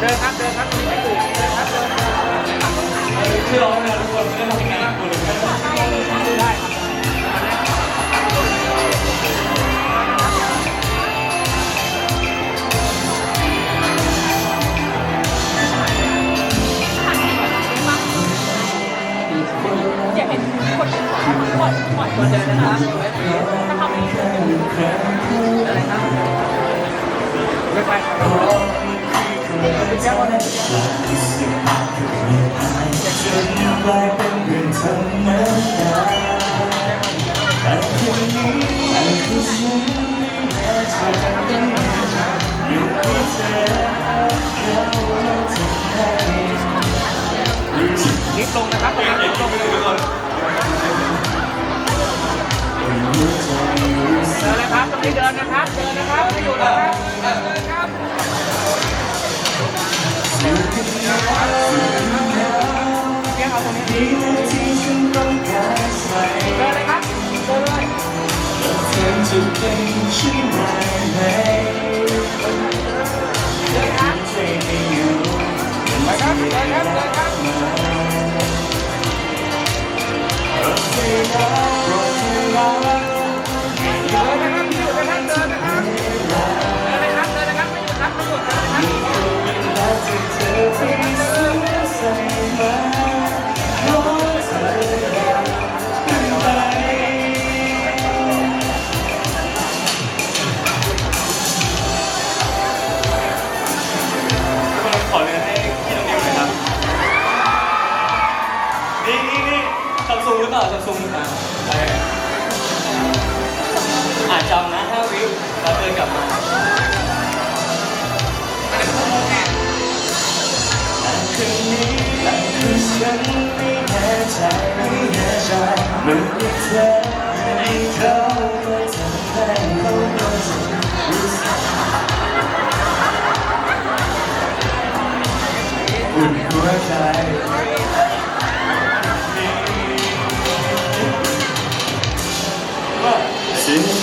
เดินครับเดินครับตรงนี้ไม่ถูกเดินครับเดินเดินเดินชื่อร้องนะทุกคนไม่ได้ทำงานคนเลยได้ครับอยากเห็นคนปล่อยปล่อยตัวเดินนะคะถ้ ลิฟต์ลงนะครับตรงนี้ลิฟต์ลงเดินเลยครับตรงนี้เดินนะครับ เดินนะครับไม่หยุดนะครับเดินนะครับเพียงเอาตรงนี้ เธอจะเป็นใซัมซุงหรือเปล่าซัมซุงหรือาใช่อ่านจำนะห้าวิแล้วเดินกลับมาคืนนี้คือฉันไม่แน่ใจไม่แน่ใจเมื่อเธอให้เขาก็ทำให้เขาก็จะรู้สึกอุ่นหัวใจ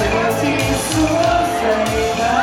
Deus e sua sanidade.